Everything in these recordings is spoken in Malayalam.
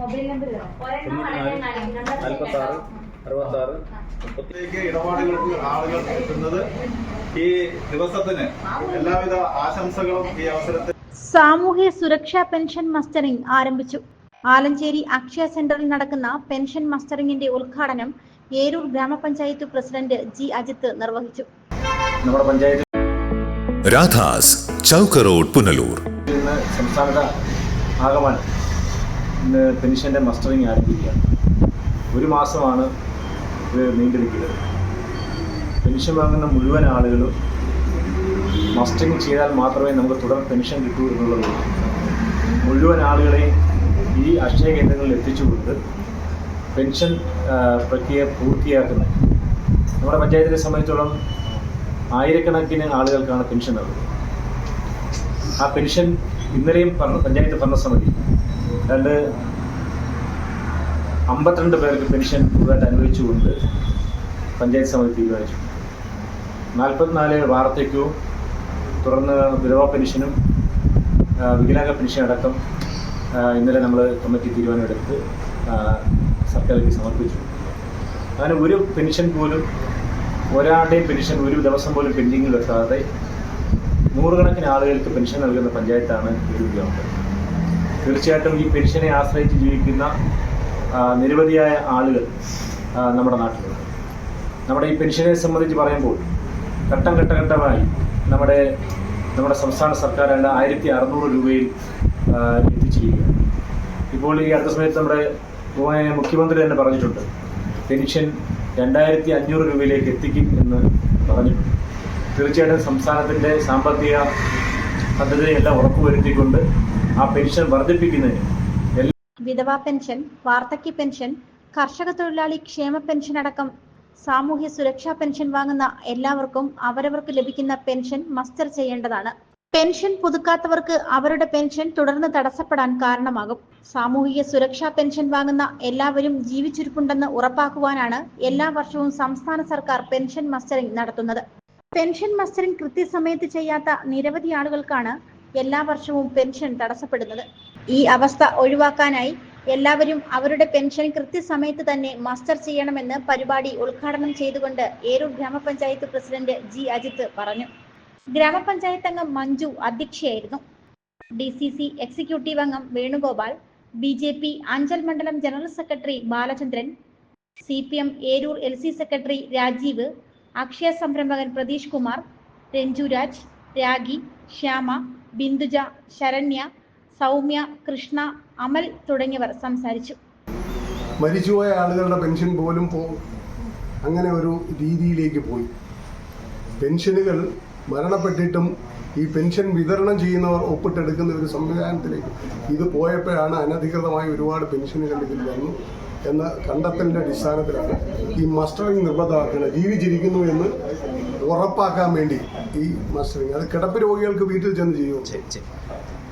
മൊബൈൽ നമ്പർ നാൽപ്പത്തി ആറ് അറുപത്തി ആറ് ഇടപാടുകൾക്ക് ആളുകൾ എത്തുന്നത് ഈ ദിവസത്തിന് എല്ലാവിധ ആശംസകളും ഈ അവസരത്തിൽ സാമൂഹ്യ സുരക്ഷാ പെൻഷൻ മസ്റ്ററിംഗ് ആരംഭിച്ചു. ആലഞ്ചേരി അക്ഷയ സെന്ററിൽ നടക്കുന്ന പെൻഷൻ മസ്റ്ററിംഗിന്റെ ഉദ്ഘാടനം ഏരൂർ ഗ്രാമപഞ്ചായത്ത് പ്രസിഡന്റ് ജി അജിത്ത് നിർവഹിച്ചു. നമ്മുടെ പഞ്ചായത്ത് രാധാസ് ചൗക്ക് റോഡ് പുനലൂർ. ഇന്ന് സംസ്ഥാനത്ത് ആകമാനം ഇന്ന് പെൻഷന്റെ മസ്റ്ററിങ് ആരംഭിക്കുകയാണ്. ഒരു മാസമാണ് ഇത് നീണ്ടു പെൻഷൻ വാങ്ങുന്ന മുഴുവൻ ആളുകളും മസ്റ്ററിങ് ചെയ്താൽ മാത്രമേ നമുക്ക് തുടർ പെൻഷൻ കിട്ടൂ എന്നുള്ളത് മുഴുവൻ ആളുകളെയും ഈ അക്ഷയ കേന്ദ്രങ്ങളിൽ എത്തിച്ചുകൊണ്ട് പെൻഷൻ പ്രക്രിയ പൂർത്തിയാക്കുന്ന. നമ്മുടെ പഞ്ചായത്തിനെ സംബന്ധിച്ചോളം ആയിരക്കണക്കിന് ആളുകൾക്കാണ് പെൻഷൻ നൽകുന്നത് ആ പെൻഷൻ ഇന്നലെയും പഞ്ചായത്ത് ഭരണസമിതി രണ്ട് അമ്പത്തിരണ്ട് പേർക്ക് പെൻഷൻ പുതുതായിട്ട് അനുവദിച്ചുകൊണ്ട് പഞ്ചായത്ത് സമിതി തീരുമാനിച്ചു. നാൽപ്പത്തിനാല് വാർദ്ധക്യവും തുടർന്ന് വിധവാ പെൻഷനും വികലാംഗ പെൻഷൻ അടക്കം ഇന്നലെ നമ്മൾ കമ്മിറ്റി തീരുമാനമെടുത്ത് സർക്കാരിലേക്ക് സമർപ്പിച്ചു. അങ്ങനെ ഒരു പെൻഷൻ പോലും ഒരാളുടെയും പെൻഷൻ ഒരു ദിവസം പോലും പെൻഡിങ്ങിൽ വെക്കാതെ നൂറുകണക്കിന് ആളുകൾക്ക് പെൻഷൻ നൽകുന്ന പഞ്ചായത്താണ് ഒരു ഗ്രാമം. തീർച്ചയായിട്ടും ഈ പെൻഷനെ ആശ്രയിച്ച് ജീവിക്കുന്ന നിരവധിയായ ആളുകൾ നമ്മുടെ നാട്ടിലുണ്ട്. നമ്മുടെ ഈ പെൻഷനെ സംബന്ധിച്ച് പറയുമ്പോൾ ഘട്ടം ഘട്ടഘട്ടമായി നമ്മുടെ നമ്മുടെ സംസ്ഥാന സർക്കാർ രണ്ട് ആയിരത്തി അറുന്നൂറ് രൂപയിൽ എത്തിച്ചിരിക്കുകയാണ്. ഇപ്പോൾ ഈ അടുത്ത സമയത്ത് നമ്മുടെ മുഖ്യമന്ത്രി തന്നെ പറഞ്ഞിട്ടുണ്ട് പെൻഷൻ രണ്ടായിരത്തി അഞ്ഞൂറ് രൂപയിലേക്ക് എത്തിക്കും എന്ന് പറഞ്ഞിട്ടുണ്ട്. തീർച്ചയായിട്ടും സംസ്ഥാനത്തിന്റെ സാമ്പത്തിക പദ്ധതിയെല്ലാം ഉറപ്പുവരുത്തിക്കൊണ്ട് ആ പെൻഷൻ വർദ്ധിപ്പിക്കുന്നതിന്. വിധവാ പെൻഷൻ വാർദ്ധക്യ പെൻഷൻ കർഷക തൊഴിലാളി ക്ഷേമ പെൻഷൻ അടക്കം സാമൂഹ്യ സുരക്ഷാ പെൻഷൻ വാങ്ങുന്ന എല്ലാവർക്കും അവരവർക്ക് ലഭിക്കുന്ന പെൻഷൻ മസ്റ്റർ ചെയ്യേണ്ടതാണ്. പെൻഷൻ പുതുക്കാത്തവർക്ക് അവരുടെ പെൻഷൻ തുടർന്ന് തടസ്സപ്പെടാൻ കാരണമാകും. സാമൂഹിക സുരക്ഷാ പെൻഷൻ വാങ്ങുന്ന എല്ലാവരും ജീവിച്ചിരിപ്പുണ്ടെന്ന് ഉറപ്പാക്കുവാനാണ് എല്ലാ വർഷവും സംസ്ഥാന സർക്കാർ പെൻഷൻ മസ്റ്ററിംഗ് നടത്തുന്നത്. പെൻഷൻ മസ്റ്ററിംഗ് കൃത്യസമയത്ത് ചെയ്യാത്ത നിരവധി ആളുകൾക്കാണ് എല്ലാ വർഷവും പെൻഷൻ തടസ്സപ്പെടുന്നത്. ഈ അവസ്ഥ ഒഴിവാക്കാനായി എല്ലാവരും അവരുടെ പെൻഷൻ കൃത്യസമയത്ത് തന്നെ മസ്റ്റർ ചെയ്യണമെന്ന് പരിപാടി ഉദ്ഘാടനം ചെയ്തുകൊണ്ട് ഏരൂർ ഗ്രാമപഞ്ചായത്ത് പ്രസിഡന്റ് ജി അജിത്ത് പറഞ്ഞു. ഗ്രാമപഞ്ചായത്ത് അംഗം മഞ്ജു അധ്യക്ഷയായിരുന്നു. ഡി സി സി എക്സിക്യൂട്ടീവ് അംഗം Venugopal B J P Anchal മണ്ഡലം general secretary Balachandran C P M Eroor L C secretary Rajeev Akshaya സംരംഭകൻ Pratheesh Kumar Ranjuraj Ragi Shyama Binduja Saranya Soumya Krishna Amal തുടങ്ങിയവർ സംസാരിച്ചു. മരിച്ചുപോയ ആളുകളുടെ പെൻഷൻ പോലും പോകും അങ്ങനെ ഒരു രീതിയിലേക്ക് പോയി. പെൻഷനുകൾ മരണപ്പെട്ടിട്ടും ഈ പെൻഷൻ വിതരണം ചെയ്യുന്നവർ ഒപ്പിട്ടെടുക്കുന്ന ഒരു സംവിധാനത്തിലേക്ക്. ഇത് പോയപ്പോഴാണ് അനധികൃതമായി ഒരുപാട് പെൻഷനുകൾ ഇതിൽ വന്നു. എന്ന കണ്ടെത്തലിന്റെ അടിസ്ഥാനത്തിലാണ് ഈ മസ്റ്ററിങ് നിർബന്ധമാക്കുന്നത് ജീവിച്ചിരിക്കുന്നു എന്ന് ഉറപ്പാക്കാൻ വേണ്ടി ഈ മസ്റ്ററിങ് അത് കിടപ്പ് രോഗികൾക്ക് വീട്ടിൽ ചെന്ന് ചെയ്യും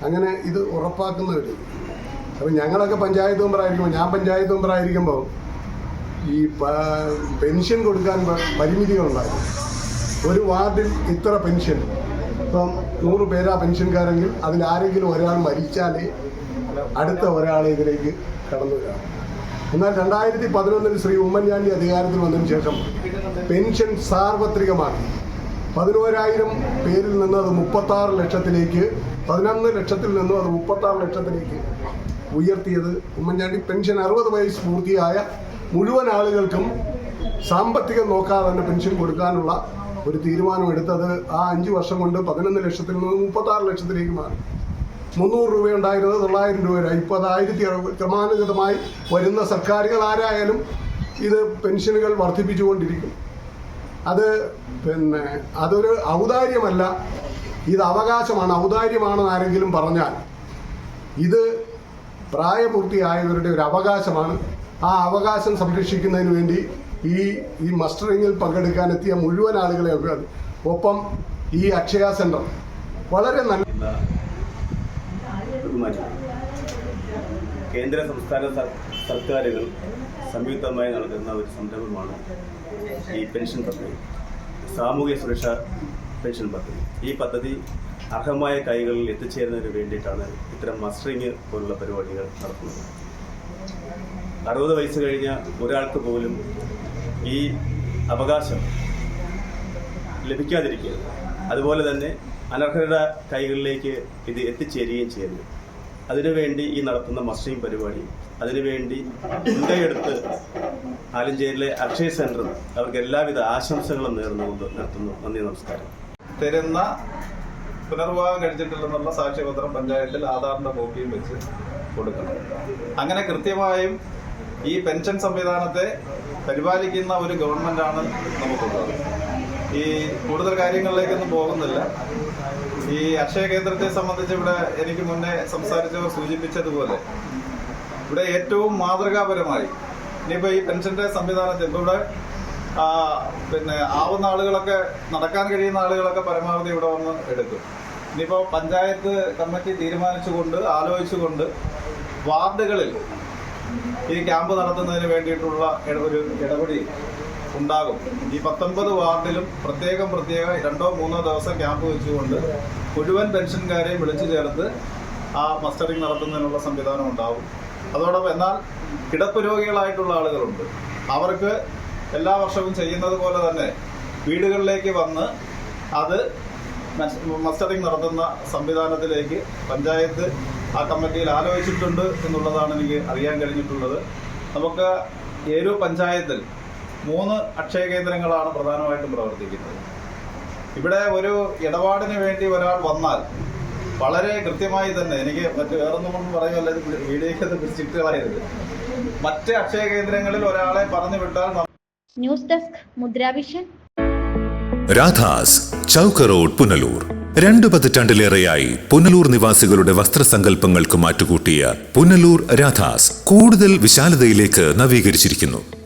അങ്ങനെ ഇത് ഉറപ്പാക്കുന്ന ഒരു അപ്പം ഞങ്ങളൊക്കെ പഞ്ചായത്ത് മെമ്പറായിരിക്കുമ്പോൾ ഞാൻ പഞ്ചായത്ത് മെമ്പറായിരിക്കുമ്പോൾ ഈ പെൻഷൻ കൊടുക്കാൻ പരിമിതികളുണ്ടായിരുന്നു. ഒരു വാർഡിൽ ഇത്ര പെൻഷൻ. ഇപ്പം നൂറ് പേരാ പെൻഷൻകാരെങ്കിൽ അതിൽ ആരെങ്കിലും ഒരാൾ മരിച്ചാലേ അടുത്ത ഒരാളെ ഇതിലേക്ക് കടന്നു വരാം എന്നാൽ രണ്ടായിരത്തി പതിനൊന്നിൽ ശ്രീ ഉമ്മൻചാണ്ടി അധികാരത്തിൽ വന്നതിന് ശേഷം പെൻഷൻ സാർവത്രികമാക്കി. പതിനോരായിരം പേരിൽ നിന്ന് അത് മുപ്പത്താറ് ലക്ഷത്തിലേക്ക് പതിനൊന്ന് ലക്ഷത്തിൽ നിന്നും അത് മുപ്പത്താറ് ലക്ഷത്തിലേക്ക് ഉയർത്തിയത് ഉമ്മൻചാണ്ടി. പെൻഷൻ അറുപത് വയസ്സ് പൂർത്തിയായ മുഴുവൻ ആളുകൾക്കും സാമ്പത്തികം നോക്കാതെ തന്നെ പെൻഷൻ കൊടുക്കാനുള്ള ഒരു തീരുമാനം എടുത്തത് ആ അഞ്ച് വർഷം കൊണ്ട് പതിനൊന്ന് ലക്ഷത്തിൽ നിന്ന് മുപ്പത്താറ് ലക്ഷത്തിലേക്ക് മാറി. മുന്നൂറ് രൂപ ഉണ്ടായിരുന്നത് തൊള്ളായിരം രൂപ വരെ ഇപ്പോൾ അത് ആയിരത്തി ക്രമാനുഗതമായി വരുന്ന സർക്കാരുകൾ ആരായാലും ഇത് പെൻഷനുകൾ വർദ്ധിപ്പിച്ചുകൊണ്ടിരിക്കും. അത് പിന്നെ അതൊരു ഔദാര്യമല്ല. ഇത് അവകാശമാണ്. ഔദാര്യമാണെന്ന് ആരെങ്കിലും പറഞ്ഞാൽ ഇത് പ്രായപൂർത്തിയായവരുടെ ഒരു അവകാശമാണ്. ആ അവകാശം സംരക്ഷിക്കുന്നതിന് വേണ്ടി ഈ ഈ മസ്റ്ററിങ്ങിൽ പങ്കെടുക്കാനെത്തിയ മുഴുവൻ ആളുകളെ ഒപ്പം ഈ അക്ഷയ സെന്റർ വളരെ നല്ല ബഹുമാനിക്കുന്നു കേന്ദ്ര സംസ്ഥാന സർക്കാരുകൾ സംയുക്തമായി നടത്തുന്ന ഒരു സംരംഭമാണ് ഈ പെൻഷൻ പദ്ധതി. സാമൂഹ്യ സുരക്ഷാ പെൻഷൻ പദ്ധതി. ഈ പദ്ധതി അർഹമായ കൈകളിൽ എത്തിച്ചേരുന്നതിന് വേണ്ടിയിട്ടാണ് ഇത്തരം മസ്റ്ററിങ് പോലുള്ള പരിപാടികൾ നടത്തുന്നത്. അറുപത് വയസ്സ് കഴിഞ്ഞ ഒരാൾക്ക് പോലും ഈ അവകാശം ലഭിക്കാതിരിക്കുക അതുപോലെ തന്നെ അനർഹരുടെ കൈകളിലേക്ക് ഇത് എത്തിച്ചേരുകയും ചെയ്യരുത് അതിനുവേണ്ടി ഈ നടത്തുന്ന മസ്റ്ററിംഗ് പരിപാടി അതിനുവേണ്ടി മുൻകൈയെടുത്ത് ആലഞ്ചേരിയിലെ അക്ഷയ സെന്ററും അവർക്ക് എല്ലാവിധ ആശംസകളും നേർന്നുകൊണ്ട് നടത്തുന്നു. നന്ദി നമസ്കാരം. തരുന്ന പുനർവിവാഹം കഴിച്ചിട്ടില്ലെന്നുള്ള സാക്ഷ്യപത്രം പഞ്ചായത്തിൽ ആധാറിന്റെ കോപ്പിയും വെച്ച് കൊടുക്കണം. അങ്ങനെ കൃത്യമായും ഈ പെൻഷൻ സംവിധാനത്തെ പരിപാലിക്കുന്ന ഒരു ഗവൺമെന്റാണ് നമുക്കുള്ളത്. ഈ കൂടുതൽ കാര്യങ്ങളിലേക്കൊന്നും പോകുന്നില്ല. ഈ അക്ഷയ കേന്ദ്രത്തെ സംബന്ധിച്ച് ഇവിടെ എനിക്ക് മുന്നേ സംസാരിച്ചവർ സൂചിപ്പിച്ചതുപോലെ ഇവിടെ ഏറ്റവും മാതൃകാപരമായി ഇനിയിപ്പോൾ ഈ പെൻഷന്റെ സംവിധാനത്തിൽ ഇപ്പോൾ ഇവിടെ പിന്നെ ആവുന്ന ആളുകളൊക്കെ നടക്കാൻ കഴിയുന്ന ആളുകളൊക്കെ പരമാവധി ഇവിടെ വന്ന് എടുക്കും. ഇനിയിപ്പോൾ പഞ്ചായത്ത് കമ്മിറ്റി തീരുമാനിച്ചുകൊണ്ട് ആലോചിച്ചുകൊണ്ട് വാർഡുകളിൽ ഈ ക്യാമ്പ് നടത്തുന്നതിന് വേണ്ടിയിട്ടുള്ള ഒരു ഇടപെടി ഉണ്ടാകും. ഈ പത്തൊൻപത് വാർഡിലും പ്രത്യേകം പ്രത്യേകം രണ്ടോ മൂന്നോ ദിവസം ക്യാമ്പ് വെച്ചുകൊണ്ട് മുഴുവൻ പെൻഷൻകാരെയും വിളിച്ചു ചേർത്ത് ആ മസ്റ്ററിംഗ് നടത്തുന്നതിനുള്ള സംവിധാനം ഉണ്ടാകും. അതോടൊപ്പം എന്നാൽ കിടപ്പുരോഗികളായിട്ടുള്ള ആളുകളുണ്ട്. അവർക്ക് എല്ലാ വർഷവും ചെയ്യുന്നത് പോലെ തന്നെ വീടുകളിലേക്ക് വന്ന് അത് മസ്- മസ്റ്ററിംഗ് നടത്തുന്ന സംവിധാനത്തിലേക്ക് പഞ്ചായത്ത് ആ കമ്മിറ്റിയിൽ ആലോചിച്ചിട്ടുണ്ട് എന്നുള്ളതാണ് എനിക്ക് അറിയാൻ കഴിഞ്ഞിട്ടുള്ളത്. നമുക്ക് ഏരൂ പഞ്ചായത്തിൽ മൂന്ന് അക്ഷയ കേന്ദ്രങ്ങളാണ് പ്രധാനമായിട്ടും പ്രവർത്തിക്കുന്നത്. ഇവിടെ ഒരു ഇടപാടിന് വേണ്ടി ഒരാൾ വന്നാൽ വളരെ കൃത്യമായി തന്നെ എനിക്ക് മറ്റു വേറൊന്നും കൊണ്ടും പറയുമല്ല കളയരുത് മറ്റ് അക്ഷയ കേന്ദ്രങ്ങളിൽ ഒരാളെ പറഞ്ഞു വിട്ടാൽ news desk Mudravision. Radhas Chowk road Punalur. രണ്ടു പതിറ്റാണ്ടിലേറെയായി പുനലൂർ നിവാസികളുടെ വസ്ത്രസങ്കല്പങ്ങൾക്ക് മാറ്റുകൂട്ടിയ പുനലൂർ രാധാസ് കൂടുതൽ വിശാലതയിലേക്ക് നവീകരിച്ചിരിക്കുന്നു.